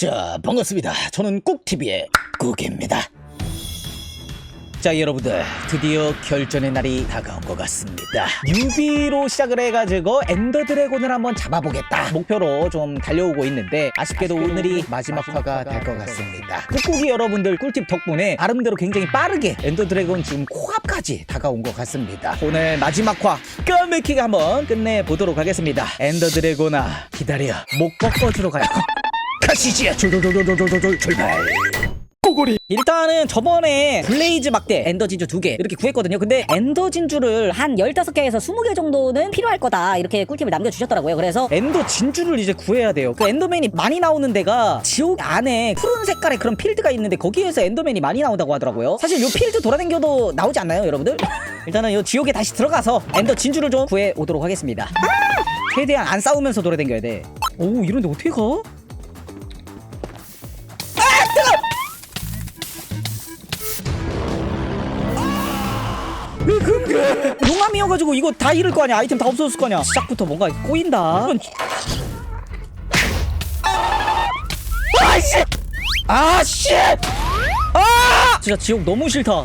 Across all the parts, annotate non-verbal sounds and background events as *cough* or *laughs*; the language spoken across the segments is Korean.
자, 반갑습니다. 저는 꾹TV의 꾹입니다. 자, 여러분들, 드디어 결전의 날이 다가온 것 같습니다. 뉴비로 시작을 해가지고 엔더 드래곤을 한번 잡아보겠다. 목표로 좀 달려오고 있는데, 아쉽게도 오늘이 마지막 화가 될 것 같습니다. 꾹꾹이 여러분들 꿀팁 덕분에 나름대로 굉장히 빠르게 엔더 드래곤 지금 코앞까지 다가온 것 같습니다. 오늘 마지막 화 까매키게 한번 끝내보도록 하겠습니다. 엔더 드래곤아, 기다려. 목 꺾어주러 가요. *laughs* 가시지요. 졸졸졸졸졸졸 출발. 꼬골이. 일단은 저번에 블레이즈 막대 엔더 진주 두 개 이렇게 구했거든요. 근데 엔더 진주를 한 15개에서 20개 정도는 필요할 거다. 이렇게 꿀팁을 남겨주셨더라고요. 그래서 엔더 진주를 이제 구해야 돼요. 그 엔더맨이 많이 나오는 데가 지옥 안에 푸른 색깔의 그런 필드가 있는데 거기에서 엔더맨이 많이 나온다고 하더라고요. 사실 요 필드 돌아다녀도 나오지 않나요, 여러분들? *laughs* 일단은 요 지옥에 다시 들어가서 엔더 진주를 좀 구해 오도록 하겠습니다. 최대한 안 싸우면서 돌아다녀야 돼. 오, 이런데 어떻게 가? *laughs* 용암이어가지고 이거 다 잃을 거 아니야. 아이템 다 없어졌을 거 아니야. 시작부터 뭔가 꼬인다. 아씨! 아씨! 아! 진짜 지옥 너무 싫다.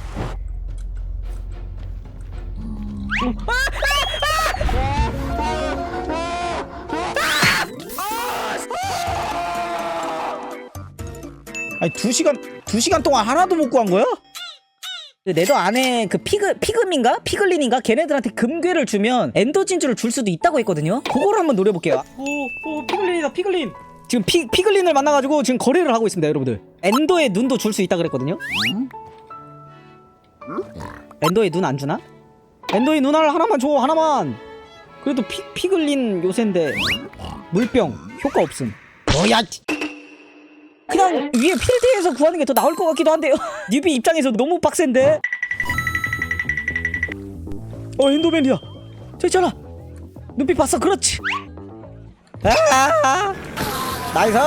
아니 두 시간 두 시간 동안 하나도 못 구한 거야? 그 네더 안에 그 피그 피그민가 피글린인가 걔네들한테 금괴를 주면 엔더 진주를 줄 수도 있다고 했거든요. 그거를 한번 노려볼게요. 오 오 피글린이다 피글린. 지금 피 피글린을 만나가지고 지금 거래를 하고 있습니다, 여러분들. 엔더의 눈도 줄 수 있다 그랬거든요. 엔더의 눈 안 주나? 엔더의 눈 하나 하나만 줘 하나만. 그래도 피 피글린 요새인데 물병 효과 없음. 뭐야? 그냥 위에 필드에서 구하는 게 더 나을 것 같기도 한데요. *laughs* 뉴비 입장에서 너무 빡센데. 어 엔더맨이야. 저 있잖아. 눈빛 봤어. 그렇지. 아 나이스.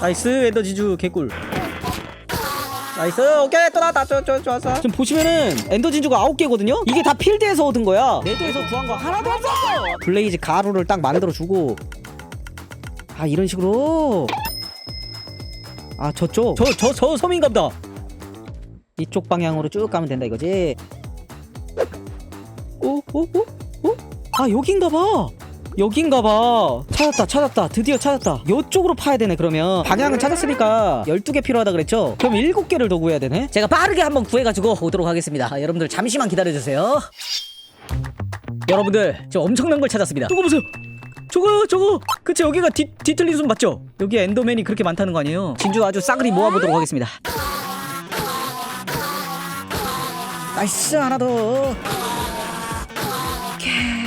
나이스 엔더 지주 개꿀. 나이스 오케이 또 나왔다 좋, 좋, 좋았어 지금 보시면은 엔더 진주가 아홉 개거든요 이게 다 필드에서 얻은 거야 네드에서 구한 거 하나도 없어 블레이즈 가루를 딱 만들어 주고 아 이런 식으로. 아 저쪽. 저 저 저 섬인갑다. 이쪽 방향으로 쭉 가면 된다 이거지. 오 오 오 오? 아 여긴가봐. 여긴가봐. 찾았다 찾았다. 드디어 찾았다. 요쪽으로 파야 되네 그러면. 방향은 찾았으니까 12개 필요하다 그랬죠? 그럼 7개를 더 구해야 되네? 제가 빠르게 한번 구해가지고 오도록 하겠습니다. 아, 여러분들 잠시만 기다려주세요. 여러분들 저 엄청난 걸 찾았습니다. 저거 보세요 저거 저거! 그치 여기가 뒤, 뒤틀린 숨 맞죠? 여기 엔더맨이 그렇게 많다는 거 아니에요? 진주 아주 싸그리 모아보도록 하겠습니다. 나이스 하나 더.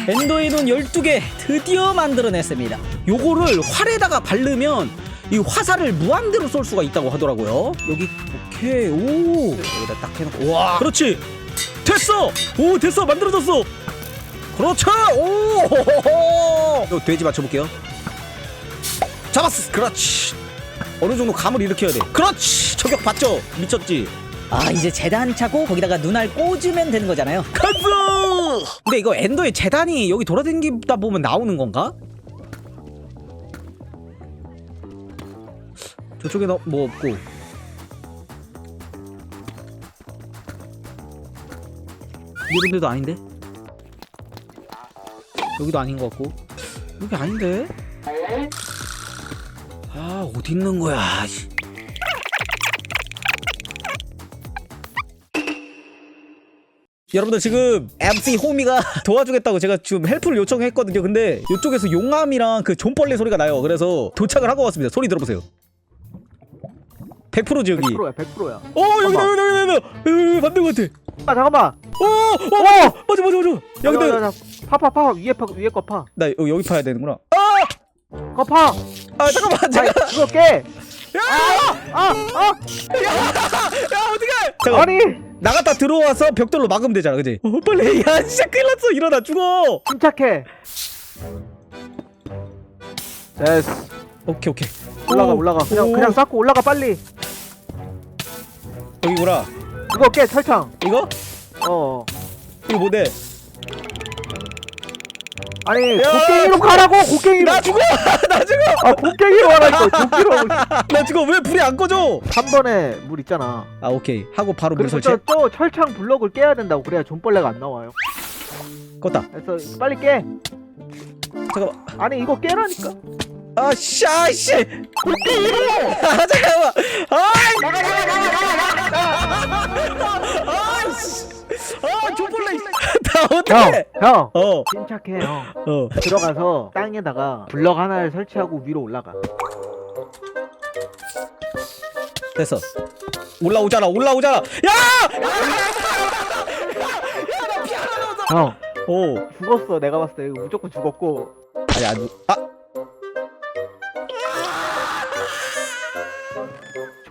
엔더의 눈 12개 드디어 만들어냈습니다. 요거를 활에다가 바르면 이 화살을 무한대로 쏠 수가 있다고 하더라고요. 여기 오케이 오! 여기다 딱 해놓고. 와! 그렇지! 됐어! 오 됐어! 만들어졌어 그렇죠. 오! 요 돼지 맞춰볼게요. 잡았어. 그렇지. 어느 정도 감을 일으켜야 돼. 그렇지. 저격 봤죠? 미쳤지? 아 이제 재단 차고 거기다가 눈알 꽂으면 되는 거잖아요. 간수! 근데 이거 엔더의 재단이 여기 돌아다니다 보면 나오는 건가? 저쪽에 너, 뭐 없고. 이런 데도 아닌데? 여기도 아닌 것 같고. 여기 아닌데? 아 어디 있는 거야 씨. 여러분들 지금 MC 호미가 *laughs* 도와주겠다고 제가 지금 헬프를 요청했거든요. 근데 이쪽에서 용암이랑 그 존벌레 소리가 나요. 그래서 도착을 하고 왔습니다. 소리 들어보세요 100%지 여기 100%야 100%야 어 여기다 여기다 여기다 여기 맞는 것 같아 아 잠깐만 어, 어, 맞아, 맞아, 맞아, 맞아. 야, 근데 파파파 위에 파 위에 거파 나 여기, 여기 파야 되는구나. 아, 거파 아, 잠깐만, 아 잠깐. 그거 깨 야, 아 아 야, 어떡해? 잠깐. 아니 나갔다 들어와서 벽돌로 막으면 되잖아, 그지? 어, 빨리. 야, 진짜 큰일 났어. 일어나 죽어. 침착해 됐어 오케이, 오케이. 올라가 오, 올라가 그냥 오. 그냥 쌓고 올라가 빨리 여기구나. 그거 깨 철창 이거? 어. 이거 뭐대? 아니 야, 곡괭이로 가라고 곡괭이로. 나 죽어. *laughs* 나 죽어. 아 곡괭이로 하라니까 도끼로 *laughs* 나 죽어. 왜 불이 안 꺼져? 3번에 물 있잖아. 아 오케이. 하고 바로 물 그리고 설치 또, 또 철창 블럭을 깨야 된다고 그래야 존벌레가 안 나와요. 껐다. 그래서 빨리 깨. 잠깐만. 아니 이거 깨라니까 아 씨 아 씨. 아 잠깐만. 아이씨. 아 족벌레 나 어떡해. 형 어. 침착해 형. 어. 들어가서 땅에다가 블럭 하나를 설치하고 위로 올라가. 됐어. 올라오잖아 올라오잖아. 야! 형. 오 죽었어. 내가 봤을 때 이거 무조건 죽었고. 아니 안 아!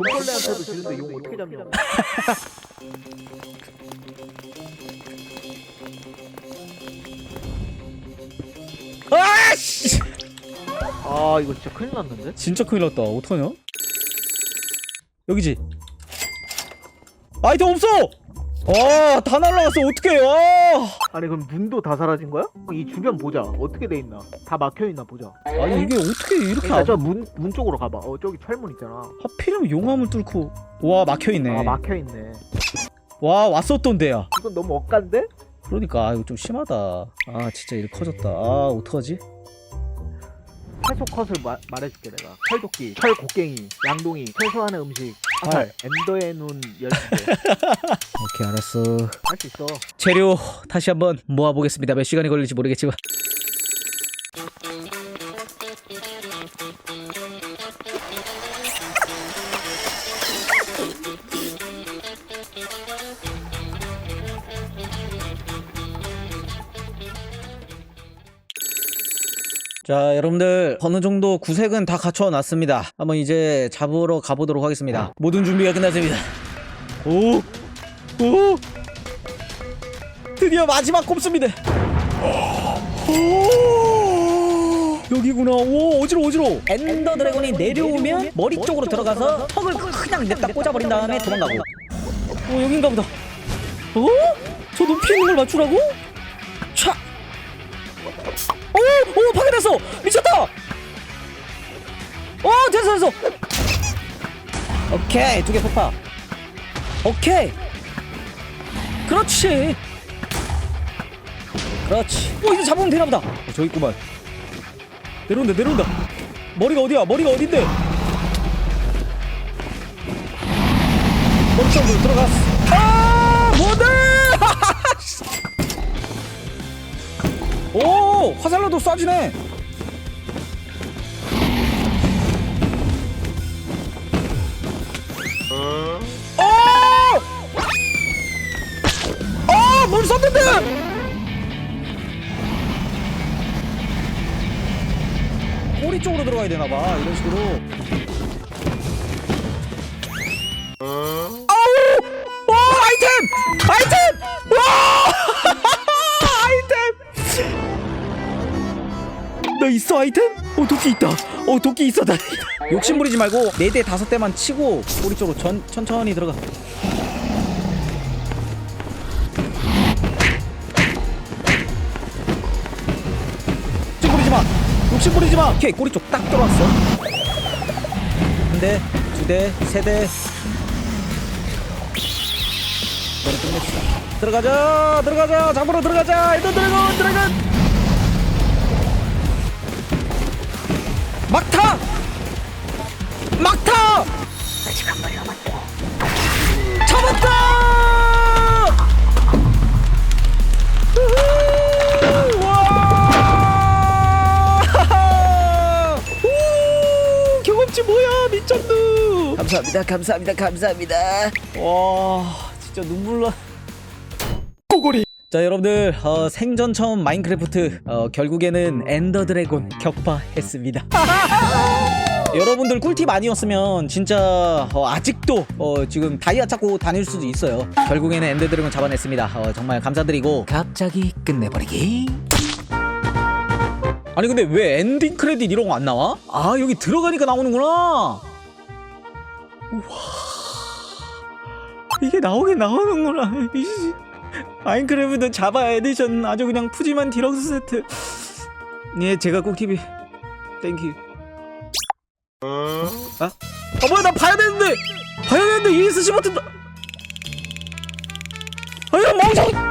존벌레한테도 지는데 용 어떻게 잡냐고. 아씨! 아 이거 진짜 큰일 났는데? 진짜 큰일 났다. 어떡하냐? 여기지. 아이템 없어 아다 날라갔어. 어떡해 아 아니 그럼 문도 다 사라진 거야? 이 주변 보자. 어떻게 돼 있나? 다 막혀 있나 보자. 아니 이게 어떻게 이렇게 그러니까 안... 저문 문 쪽으로 가봐. 어 저기 철문 있잖아. 하필이면 용암을 뚫고. 와 막혀있네. 아 막혀 있네. 와 왔었던 데야. 이건 너무 억간데? 그러니까 아, 이거 좀 심하다. 아 진짜 일 커졌다. 아 어떡하지 채소 컷을 마, 말해줄게 내가. 철도끼, 철 곡괭이, 양동이, 채소하는 음식, 화살, 엔더의 눈 10개 *laughs* 오케이 알았어. 할 수 있어. 재료 다시 한번 모아보겠습니다. 몇 시간이 걸릴지 모르겠지만 자 여러분들 어느 정도 구색은 다 갖춰놨습니다 한번 이제 잡으러 가보도록 하겠습니다 모든 준비가 끝났습니다 오! 오! 드디어 마지막 꼽습니다. 오! 여기구나. 오 어지러 어지러. 엔더 드래곤이 내려오면 머리 쪽으로 들어가서 턱을 그냥 냅다 꽂아버린 다음에 도망가고. 오 여긴가 보다. 어? 저 높이 있는 걸 맞추라고? 차. 오! 오 파괴됐어. 미쳤다. 오 됐어 됐어. 오케이 두 개 폭파. 오케이. 그렇지. 그렇지. 오 이제 잡으면 되나 보다. 어, 저기 있구만. 내려온다 내려온다. 머리가 어디야? 머리가 어딘데? 머리 쪽으로 들어갔어. 아 뭔데? *laughs* 오 화살로도 쏴지네. 어! 아, 뭘 썼는데? 꼬리 쪽으로 들어가야 되나 봐. 이런 식으로. 있어 아이템? 어 도끼 있다. 어 도끼 있어 나. *laughs* 욕심 부리지 말고 네 대 다섯 대만 치고 꼬리 쪽으로 천 천천히 들어가. 욕심 부리지 마. 욕심 부리지 마. 오케이 꼬리 쪽 딱 들어왔어. 한 대, 두 대, 세 대. 이거를 끝냅시다. 들어가자, 들어가자, 잡으러 들어가자. 일단 드래곤, 드래곤. 우! 경험치 뭐야 미쳤누 감사합니다 감사합니다 감사합니다. 와 진짜 눈물 나. 꼬골이 자 여러분들 어, 생전 처음 마인크래프트 어, 결국에는 엔더 드래곤 격파했습니다. *laughs* 여러분들 꿀팁 아니었으면 진짜 어, 아직도 어, 지금 다이아 찾고 다닐 수도 있어요. 결국에는 엔더 드래곤 잡아냈습니다. 어, 정말 감사드리고. 갑자기 끝내버리기 아니 근데 왜 엔딩 크레딧 이런 거 안 나와? 아 여기 들어가니까 나오는구나. 우와. 이게 나오긴 나오는구나. *laughs* 마인크래프트 자바 에디션 아주 그냥 푸짐한 디럭스 세트. 네 제가 꼭 TV 땡큐. 아? 아 뭐야 나 봐야 되는데! 봐야 되는데 ESC 버튼 나 아야 멍청